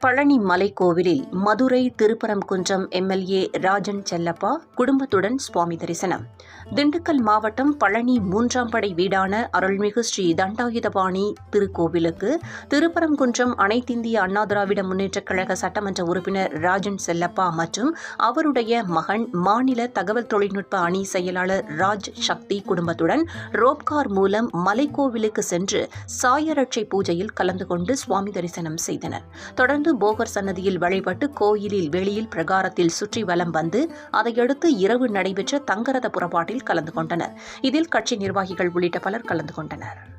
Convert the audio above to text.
பழனி மலைக்கோவிலில் மதுரை திருப்பரங்குன்றம் எம்எல்ஏ ராஜன் செல்லப்பா குடும்பத்துடன் சுவாமி தரிசனம். திண்டுக்கல் மாவட்டம் பழனி மூன்றாம் படை வீடான அருள்மிகு ஸ்ரீ தண்டாயுதபாணி திருக்கோவிலுக்கு திருப்பரங்குன்றம் அனைத்திந்திய அண்ணா திராவிட முன்னேற்றக் கழக சட்டமன்ற உறுப்பினர் ராஜன் செல்லப்பா மற்றும் அவருடைய மகன் மாநில தகவல் தொழில்நுட்ப அணி செயலாளர் ராஜ் சக்தி குடும்பத்துடன் ரோப்கார் மூலம் மலைக்கோவிலுக்கு சென்று சாயரட்சை பூஜையில் கலந்து கொண்டு சுவாமி தரிசனம் செய்தனர். தொடர்ந்து போகர் சன்னதியில் வழிபட்டு கோயிலில் வெளியில் பிரகாரத்தில் சுற்றி வலம் வந்து அதையடுத்து இரவு நடைபெற்ற தங்கரத புறப்பாட்டில் கலந்து கொண்டனர். இதில் கட்சி நிர்வாகிகள் உள்ளிட்ட பலர் கலந்து கொண்டனர்.